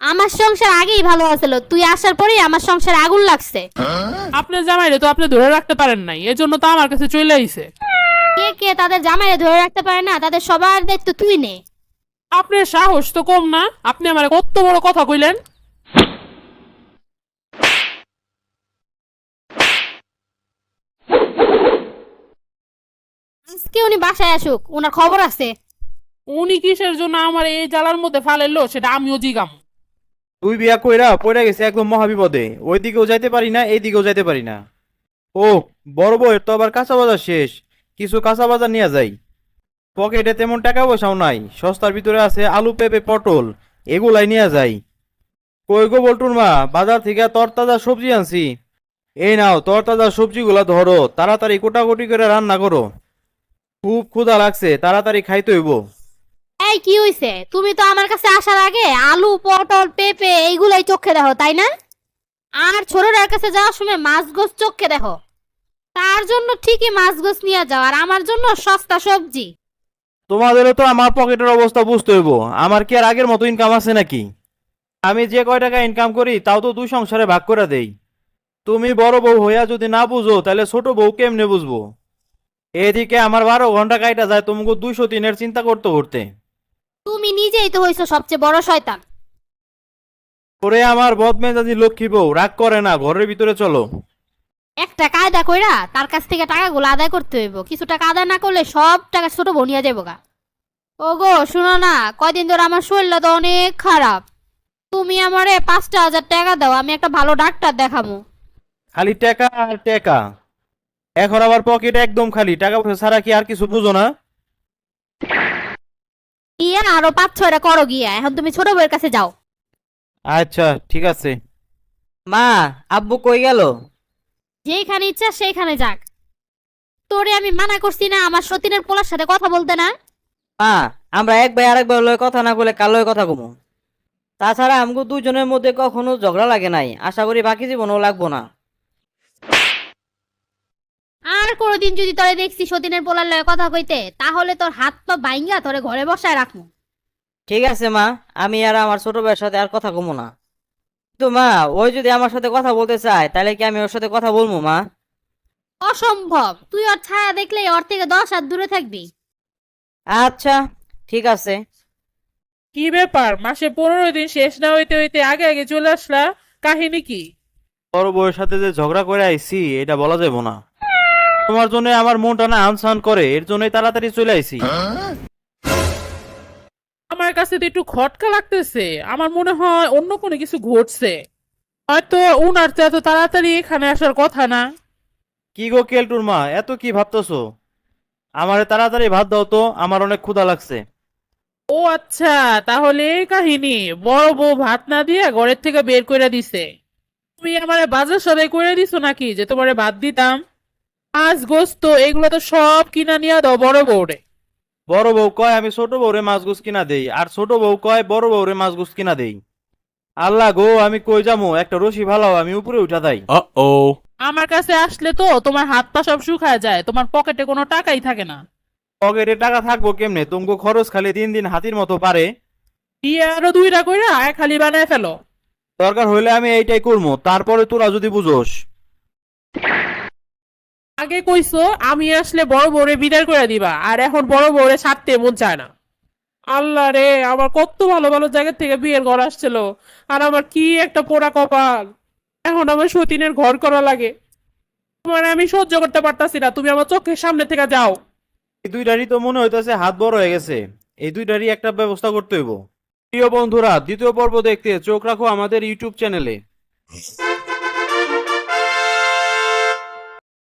আমার সংসার আগেই ভালো আছিল তুই আসার পরেই আমার সংসার আগুন লাগছে। আপনার জামাইরে তো আপনি ধরে রাখতে পারেন নাই এজন্য তো আমার কাছে চলে আইছে। কে কে তাদের জামাইরে ধরে রাখতে পারে না তাদের সবার দায়িত্ব তুই নে। আপনার সাহস তো কম না আপনি আমার কত বড় কথা কইলেন? আজকে উনি বাসায় আসুক ওনার খবর আছে। উনি কিসের জন্য আমার এই জ্বালার মধ্যে ফালাইলো সেটা আমিও জিগাম। তুই বিয়া কইরা পড়ে গেছে একদম মহাবিপদে। ওই দিকেও যাইতে পারি না এই দিকেও যাইতে পারি না। ও, বড় বউয়ের তো আবার কাঁচা বাজার শেষ। কিছু কাঁচা বাজার নিয়ে যাই। পকেটে তেমন টাকা পয়সাও নাই। সস্তার ভিতরে আছে আলু, পেঁপে, পটল। এগুলাই নিয়ে যাই। কই গো বল্টুর মা, বাজার থেকে তরতাজা সবজি আনছি। এই নাও, তরতাজা সবজিগুলা ধরো। তাড়াতাড়ি কোটাকুটি করে রান্না করো। খুব ক্ষুধা লাগছে, তাড়াতাড়ি খাইতে হইব। এই, কি হইছে? তুমি তো আমার কাছে আসার আগে আলু, পটল, পেঁপে এইগুলাই চোখে দেখো, তাই না? আর ছোটটার কাছে যাওয়ার সময় মাছ গোছ চোখে দেখো। তার জন্য ঠিকই মাছ গোছ নিয়ে যাও, আর আমার জন্য সস্তা সবজি। তোমাদেরও তো আমার পকেটের অবস্থা বুঝতে হইব। আমার কি আর আগের মতো ইনকাম আছে নাকি? আমি যে কয় টাকা ইনকাম করি, তাও তো দুই সংসারে ভাগ করে দেই। তুমি বড় বউ হইয়া যদি না বুঝো, তাহলে ছোট বউ কেমনে বুঝব? এদিকে আমার বারো ঘণ্টা কাইটা যায়, তোমাকে দুইশো তিনের চিন্তা করতে করতে। তুমি নিজেই তো হইছো সবচেয়ে বড় শয়তান। ওরে আমার বদমেজাজি লক্ষ্মী বউ রাগ করে না ঘরের ভিতরে চলো। একটা কায়দা কইরা তার কাছ থেকে টাকাগুলো আদায় করতে হইব। কিছু টাকা আদায় না করলে সব টাকা ছোট বনিয়া নিয়ে যাব গা। ওগো শুনো না কয়দিন ধরে আমার শরীরটা তো অনেক খারাপ। তুমি আমারে পাঁচটা হাজার টাকা দাও আমি একটা ভালো ডাক্তার দেখাবো। খালি টাকা আর টাকা। এখন আবার পকেট একদম খালি টাকা পয়সা ছাড়া কি আর কিছু বুঝো না? গিয়া আরও পাঁচ ছয়টা করো গিয়া এখন তুমি ছোট বউয়ের কাছে যাও। আচ্ছা ঠিক আছে। মা আব্বু কই গেল? যেখানে ইচ্ছা সেইখানে যাক। তোরে আমি মানা করছি না আমার সতীনের পোলার সাথে কথা বলতে না। মা আমরা এক ভাই আরেক ভাই লয় কথা না বলে কার লয় কথা কমু? তাছাড়া আমগো দুজনের মধ্যে কখনো ঝগড়া লাগে নাই। আশা করি বাকি জীবনও লাগবো না। আর কোনোদিন যদি তোরে দেখছি সতীনের পোলার লয়ে কথা কইতে তাহলে তোর হাত পা বাইঙ্গা তোরে ঘরে বসায় রাখব ঠিক আছে মা। আমি আর আমার ছোট ভাইয়ের সাথে আর কথা কমু না। কিন্তু মা ওই যদি আমার সাথে কথা বলতে চায় তাহলে কি আমি ওর সাথে কথা বলব মা? অসম্ভব। তুই ওর ছায়া দেখলেই ওর থেকে দশ হাত দূরে থাকবি। আচ্ছা ঠিক আছে। কি ব্যাপার? মাসে পনেরো দিন শেষ না হইতে হইতে আগে আগে চলে আসলা? কাহিনী কি? বড় বউয়ের সাথে যে ঝগড়া করে আইছি এটা বলা যাবে না। তোমার জন্য আমার মনটা না আনসান করে এর জন্যই তাড়াতাড়ি চলে আইছি। আমার কাছে তো একটু খটকা লাগতেছে। আমার মনে হয় অন্য কোনো কিছু ঘটছে। হয়তো উনার তো এত তাড়াতাড়ি এখানে আসার কথা না। কি গো কেলটুর মা এত কি ভাবতেছো? আমারে তাড়াতাড়ি ভাত দাও তো আমার অনেক ক্ষুধা লাগছে। ও আচ্ছা তাহলে এই কাহিনী বড় বউ ভাত না দিয়ে ঘরের থেকে বের করে দিছে। তুমি আমারে বাজার সদাই করে দিছো নাকি যে তোমারে ভাত দিতাম? আজ গোস্ত এগুলো তো সব কিনা নিয়ে দাও বড় বউরে। বড় বউ কয় আমি ছোট বউরে মাছ গুছ কিনা দেই আর ছোট বউ কয় বড় বউরে মাছ গুছ কিনা দেই। আল্লাহ গো আমি কই যামু? একটা রশি ভালো আমি উপরে উঠা দেই আমার কাছে আসলে তো তোমার হাত পা সব শুকায় যায় তোমার পকেটে কোনো টাকাই থাকে না। পকেটে টাকা থাকব কেমনে? তুমকো খরচ খালি দিন দিন হাতির মতো পারে। দিয়ে আরও দুইটা কইরা খালি বানায় ফেলো। দরকার হইলে আমি এইটাই করব তারপরে তোরা যদি বুঝোস। আগে কইছো, আমি আসলে বড় বউরে বিদায় করে দিবা, আর এখন বড় বউরে ছাড়তে মন চায় না। আল্লাহ রে, আমার কত ভালো ভালো জায়গা থেকে বিয়ের ঘর আসছিল, আর আমার কি একটা পোড়া কপাল। এখন আমার সতীনের ঘর করা লাগে। তোমার আমি সহ্য করতে পারতাছি না, তুমি আমার চোখের সামনে থেকে যাও। এই দুইটারই তো মনে হইতেছে হাত বড় হয়ে গেছে। এই দুইটারই একটা ব্যবস্থা করতে হইব। প্রিয় বন্ধুরা, দ্বিতীয় পর্ব দেখতে চোখ রাখো আমাদের ইউটিউব চ্যানেলে।